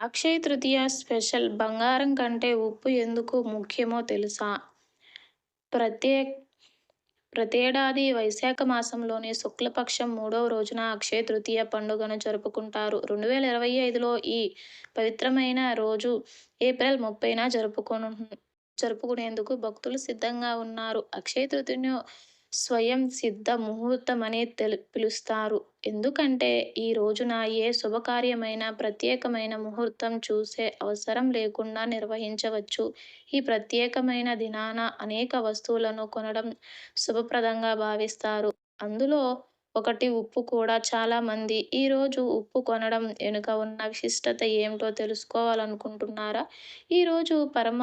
Akshaya Tritiya special బంగారం కంటే ఉప్పు ఎందుకు ముఖ్యమో తెలుసా? ప్రతే ప్రతేడాది వైశాఖ మాసంలోని శుక్లపక్షం మూడవ రోజున అక్షయ తృతీయ పండుగను జరుపుకుంటారు. రెండు వేల ఇరవై ఐదులో ఈ పవిత్రమైన రోజు ఏప్రిల్ ముప్పైన జరుపుకొను జరుపుకునేందుకు భక్తులు సిద్ధంగా ఉన్నారు. అక్షయ తృతీయను స్వయం సిద్ధ ముహూర్తమని తెలు పిలుస్తారు. ఎందుకంటే ఈ రోజున ఏ శుభకార్యమైన ప్రత్యేకమైన ముహూర్తం చూసే అవసరం లేకుండా నిర్వహించవచ్చు. ఈ ప్రత్యేకమైన దినాన అనేక వస్తువులను కొనడం శుభప్రదంగా భావిస్తారు. అందులో ఒకటి ఉప్పు కూడా. చాలా మంది ఈ రోజు ఉప్పు కొనడం వెనుక ఉన్న విశిష్టత ఏమిటో తెలుసుకోవాలనుకుంటున్నారా? ఈ రోజు పరమ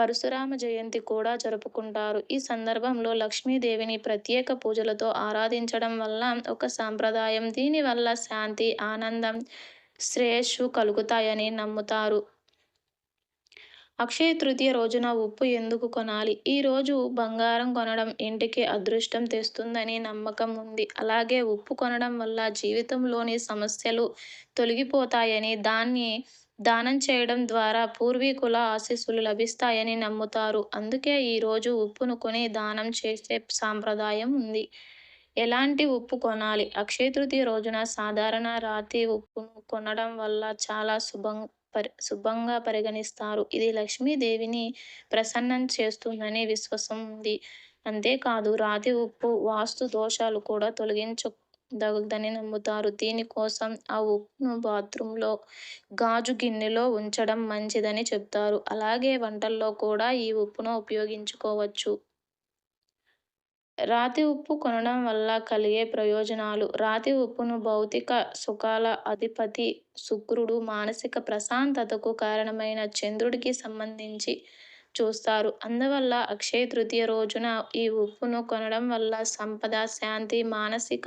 పరశురామ జయంతి కూడా జరుపుకుంటారు. ఈ సందర్భంలో లక్ష్మీదేవిని ప్రత్యేక పూజలతో ఆరాధించడం వల్ల ఒక సాంప్రదాయం దీనివల్ల శాంతి, ఆనందం, శ్రేయస్సు కలుగుతాయని నమ్ముతారు. అక్షయ తృతీయ రోజున ఉప్పు ఎందుకు కొనాలి? ఈ రోజు బంగారం కొనడం ఇంటికి అదృష్టం తెస్తుందని నమ్మకం ఉంది. అలాగే ఉప్పు కొనడం వల్ల జీవితంలోని సమస్యలు తొలగిపోతాయని, దాన్ని దానం చేయడం ద్వారా పూర్వీకుల ఆశీస్సులు లభిస్తాయని నమ్ముతారు. అందుకే ఈ రోజు ఉప్పును కొని దానం చేసే సాంప్రదాయం ఉంది. ఎలాంటి ఉప్పు కొనాలి? అక్షయతృతీయ రోజున సాధారణ రాతి ఉప్పును కొనడం వల్ల చాలా శుభం పరి శుభంగా పరిగణిస్తారు. ఇది లక్ష్మీదేవిని ప్రసన్నం చేస్తుందని విశ్వాసం ఉంది. అంతేకాదు రాతి ఉప్పు వాస్తు దోషాలు కూడా తొలగించదగదని నమ్ముతారు. దీని కోసం ఆ ఉప్పును బాత్రూంలో గాజు గిన్నెలో ఉంచడం మంచిదని చెబుతారు. అలాగే వంటల్లో కూడా ఈ ఉప్పును ఉపయోగించుకోవచ్చు. రాతి ఉప్పు కొనడం వల్ల కలిగే ప్రయోజనాలు రాతి ఉప్పును భౌతిక సుఖాల అధిపతి శుక్రుడు, మానసిక ప్రశాంతతకు కారణమైన చంద్రుడికి సంబంధించి చూస్తారు. అందువల్ల అక్షయ తృతీయ రోజున ఈ ఉప్పును కొనడం వల్ల సంపద, శాంతి, మానసిక